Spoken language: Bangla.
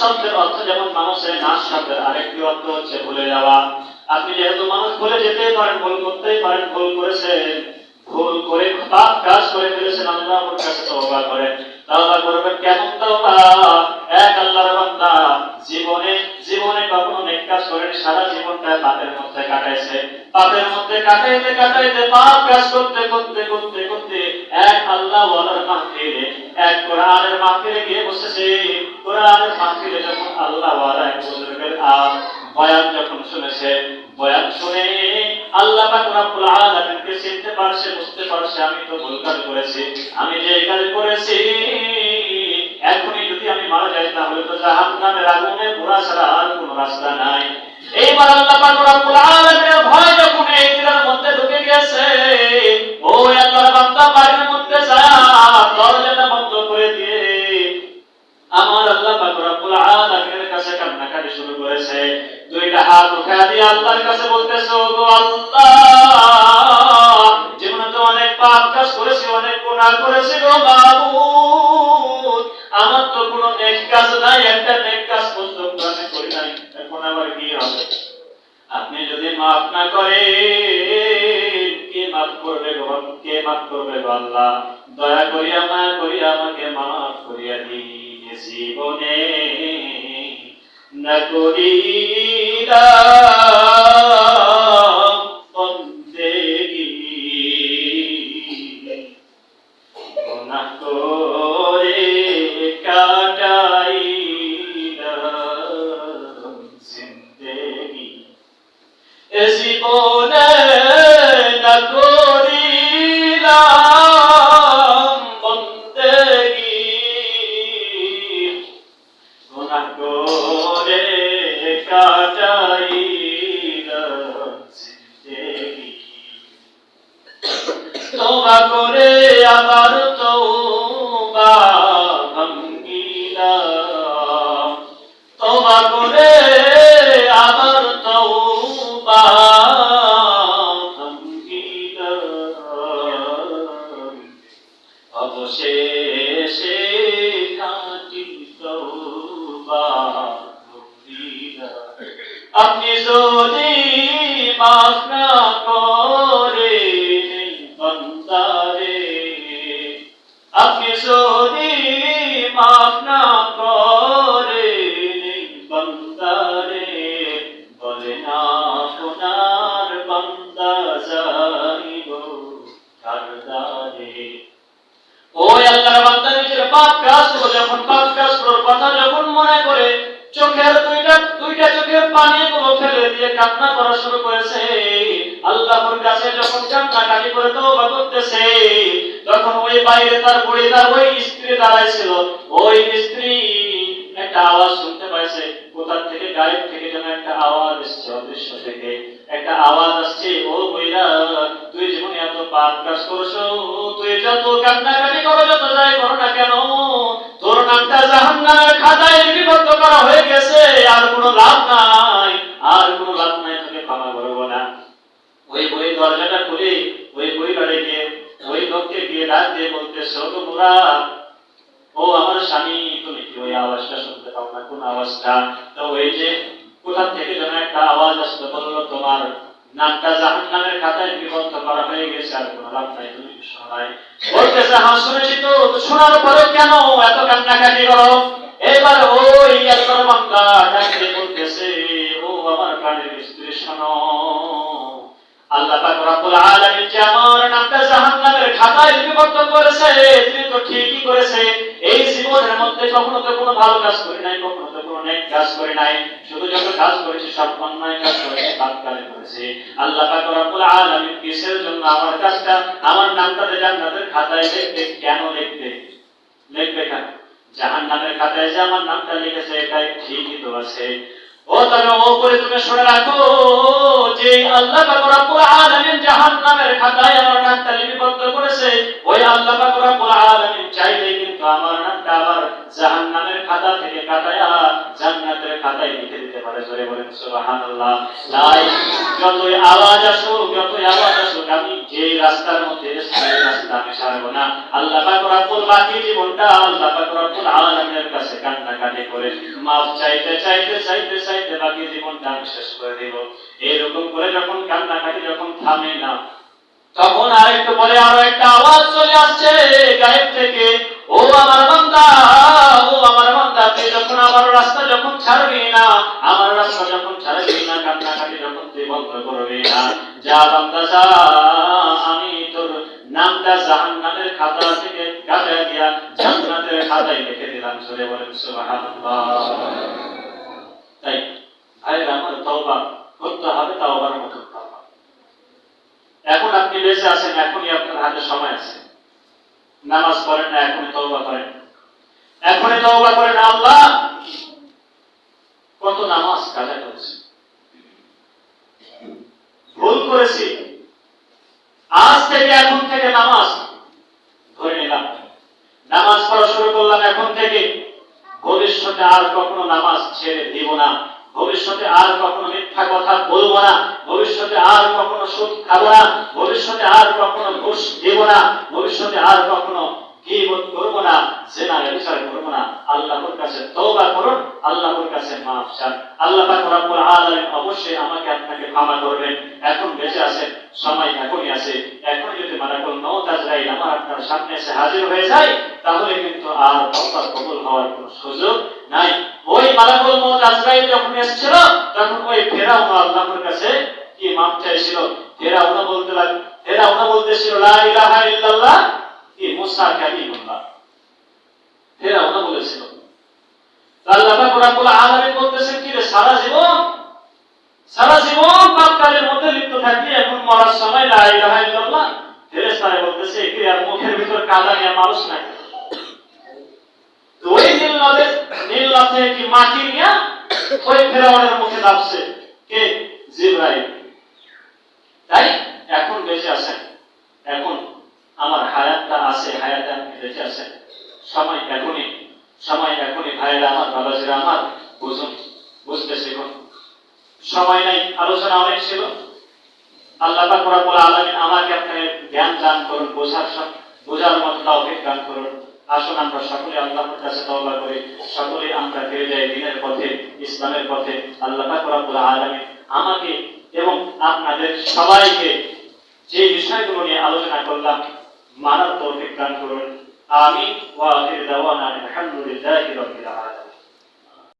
শব্দের অর্থ যেমন মানুষের নাশ শব্দের আরেকটি অর্থ হচ্ছে ভুলে যাওয়া। আপনি যেহেতু মানুষ ভুলে যেতে পারেন, ভুল করতেই পারেন, ভুল করেছেন ভুল করে পাপ কাজ করে ফেলেছেন আল্লাহর কাছে তওবা করেন। করবেন কেমন এক আল্লাহর বান্দা জীবনে জীবনে কখনো নেক কাজ করেন, সারা জীবনটা পাপের মধ্যে কাটাইছে। পাপের মধ্যে কাটাইতে কাটাইতে, পাপ কাজ করতে করতে করতে করতে এক আল্লাহ ওয়ালার মাহফিলে, এক কোরআনের মাহফিলে গিয়ে বসেছে। যখন আল্লাহ বুজুর্গের আ বয়ান যখন শুনেছে বয়ান শুনে, আল্লাহ রব্বুল আলামিনকে চিনতে পারছে, বুঝতে পারছে, আমি তো ভুল কাজ করেছি, আমি যে কাজ করেছি, এখনই যদি আমি মারা যাই, তাহলে তো জাহান্নামের আগুনে ছাড়া আর কোনো রাস্তা নাই। এইবার আল্লাহ পাক রব্বুল আলামিনের ভয় যখন এই মধ্যে ঢুকে গেছে ও আল্লাহর বান্দা বাড়ির মধ্যে যা দরজাটা বন্ধ করে দিয়ে আমার আল্লাহ পাক রব্বুল আলামিনের কাছে কান্নাকাটি শুরু করেছে। দুইটা হাত উঠা দিয়ে আল্লাহর কাছে বলতেছে ও আল্লাহ, জীবনে তো অনেক পাপ কাজ করেছি, অনেক গুনাহ করেছি গো মাবুদ। আমার তো কোনো নেক কাজ নাই, একটা নেক কাজ পর্যন্ত আমি করি নাই। এখন আবার কি হবে? আপনি যদি মাফ না করেন, কে মাফ করবে গো, কে মাফ করবে গো দয়া করিয়া মায়া করিয়া আমাকে মাফ করিয়া দিন। জীবনে না করিলাম অবশেষে খাঁটি করিলাম। আপনি যদি মাফ না কাজ যখন পাপ কাজ করার কথা যখন করে, চোখের দুইটা দুইটা চোখের পানি গুলো ফেলে দিয়ে কান্না করা শুরু করেছে। আল্লাহর কাছে যখন কান্না করে তওবা করতেছে, তখন ওই বাইরে তার বুড়ি, তার ওই স্ত্রী দাঁড়াইছিল। ওই স্ত্রী একটা আওয়াজ শুনতে পাইছে কোথা থেকে, গায়েব থেকে যেন একটা আওয়াজ এসছে অদৃশ্য থেকে। একটা আওয়াজ আসছে, ও বইরা তুই জীবনে এত পাপ কাজ করছ, তুই যত কান্নাকাটি করো, যত যাই করো না নামটা জাহান্নামের খাতায় লিপিবদ্ধ করা হয়ে গেছে, আর কোনো লাভ নাই, আর কোনো লাভ নাই, তোকে ক্ষমা করব না। ওই বই দরজাটা খুলে, ওই বই বাড়ি গিয়ে, ওই লোককে গিয়ে ডাক দিয়ে বলতে মুরা ও আমার স্বামী, তুমি কি ওই আওয়াজটা শুনতে পাও না? কোন আওয়াজটা? তো ওই যে কোথা থেকে যেন একটা আওয়াজ আসতে বলল, তোমার নামটা খাতায় বিভক্ত করা হয়ে গেছে আর কোনো লাভ নাই তুমি নাই। বলতেছে হ্যাঁ শুনেছি তো শোনার পরে কেন এত কান্নাকাটি করো? এবার বলতেছে, ও আমার প্রাণের স্ত্রী, শোনো। আল্লাহ পাক রব্বুল আলামিন যে আমার নামটা জাহান্নামের খাতায় লিপিবদ্ধ করেছে, তিনি তো ঠিকই করেছে এই জীবনের মধ্যে কখনো তো কোনো ভালো কাজ করি নাই, কখনো তো কোনো নেক কাজ করি নাই। শুধু যত কাজ করেছি, সব অন্যায় কাজ করেছি বাদকালে করেছি। আল্লাহ পাক রব্বুল আলামিন কিসের জন্য আমার কাজটা, আমার নামটা জান্নাতের খাতায় লিখবে, কেন লিখবে? লিখবে কেন? জাহান্নামের খাতায় যে আমার নামটা লিখেছে, এটাই ঠিকই তো আছে। ও তবে ও করে তুমি শুনে রাখো যে আল্লাহ পাক রব্বুল আলামিন জাহান্নামের খাতায় আমার নামটা লিপিবদ্ধ করেছে। ওই আল্লাহ জাহান্নামের খাতা থেকে কাটায়া জান্নাতের খাতায় লিখে দিতে পারে। জোরে বলেন, সুবহানাল্লাহ। তাই যতই আওয়াজ আসুক, যতই আওয়াজ আসুক, আমি যে রাস্তার মধ্যে সেই রাস্তা আমি ছাড়বো না। আল্লাহ পাক রব্বুল বাকি জীবনটা আল্লাহ পাক রব্বুল আলামিনের কাছে কান্নাকাটি করে, মাফ চাইতে চাইতে চাইতে চাইতে বাকি জীবনটা আমি শেষ করে দেব। এরকম করে যখন কান্নাকাটি যখন থামে না, তখন আরেকটু পরে আরও একটা আওয়াজ চলে আসছে গায়েব থেকে। ও আমার বান্দা তুই যখন আমার রাস্তা যখন ছাড়বি না আমার রাস্তা যখন ছাড়বি না, কান্নাকাটি যখন তুই বন্ধ করবি না। যা বান্দা যা, আমি তোর নামটা জাহান্নামের খাতা থেকে কাটা দিয়া জান্নাতের খাতায় লিখে দিলাম সরে বলেন সুবহানাল্লাহ। তাই ভাইরা আমার তওবা করতে হবে তওবার মতো এখন আপনি বেঁচে আছেন, এখনই আপনার হাতে সময় আছে। নামাজ পড়েন না, এখনই তওবা করেন। এখনই তওবা করেন আল্লাহ। কত নামাজ কাজা করেছে। ভুল করেছি। আজ থেকে এখন থেকে নামাজ ধরে নিলাম। নামাজ পড়া শুরু করলাম এখন থেকে। ভবিষ্যতে আর কখনো নামাজ ছেড়ে দিব না। ভবিষ্যতে আর কখনো মিথ্যা কথা বলব না। ভবিষ্যতে আর কখনো সুদ খাব না। ভবিষ্যতে আর কখনো ঘুষ দেব না। ভবিষ্যতে আর কখনো গীবত করব না জেনা বিচার করব না। আল্লাহর কাছে তওবা করুন, আল্লাহর কাছে মাফ চান। আল্লাহ পাক রব্বুল আলামিন অবশ্যই আমাকে আপনাকে ক্ষমা করবেন। এখন বেঁচে আছেন, সময় এখনই আছে। এখন যদি মালাকুল মউত আজরাইল আমার আপনার সামনে এসে হাজির হয়ে যায়, তাহলে কিন্তু আর তওবা কবুল হওয়ার কোনো সুযোগ নাই। ওই মালাকুল মউত আজরাইল যখন এসেছিল, তখন ওই ফেরাউন আল্লাহর কাছে কি মাপ চাইছিল? ফেরাউন বলতে লাগ ফেরাউন বলতেছিল লা ইলাহা মুসা কালিমুল্লাহ ফেরাউন বলেছিল, আল্লাহ রব্বুল আলামিন বলতেছেন কি রে সারা জীবন সারা জীবন পাপ মধ্যে লিপ্ত থাকবি, এখন মরার সময় লা ইলাহা ইল্লাল্লাহ। ফেরেশতারা বলতেছে কি আর মুখের ভিতর কাদা নিয়ে মানুষ নাই। তো ওই নীল নদের, নীল নদ থেকে কি মাটি নিয়ে ওই ফেরাউনের মুখে দাবছে কে? জিব্রাইল। তাই এখন বেঁচে আছেন এখন আমার হায়াতটা আছে হায়াতে আপনি বেঁচে আছেন সময় এখনই সময় এখনই, ভাইয়েরা আমার, বাবাজিরা আমার, বুঝুন বুঝতে শিখুন সময় নাই, আলোচনা অনেক ছিল। আল্লাহ রব্বুল আলামিন আমাকে আপনাকে জ্ঞান দান করুন, বোঝার বোঝার মতো তৌফিক দান করুন। আসুন আমরা সকলে আল্লাহর কাছে তওবা করি সকলে আমরা ফিরে যাই দিনের পথে, ইসলামের পথে। আল্লাহ রব্বুল আলামিন আমাকে এবং আপনাদের সবাইকে যে বিষয়গুলো নিয়ে আলোচনা করলাম মানার তৌফিক দান করুন আমিন ওয়া আখির দাওয়ানা আলহামদুলিল্লাহি রাব্বিল আলামিন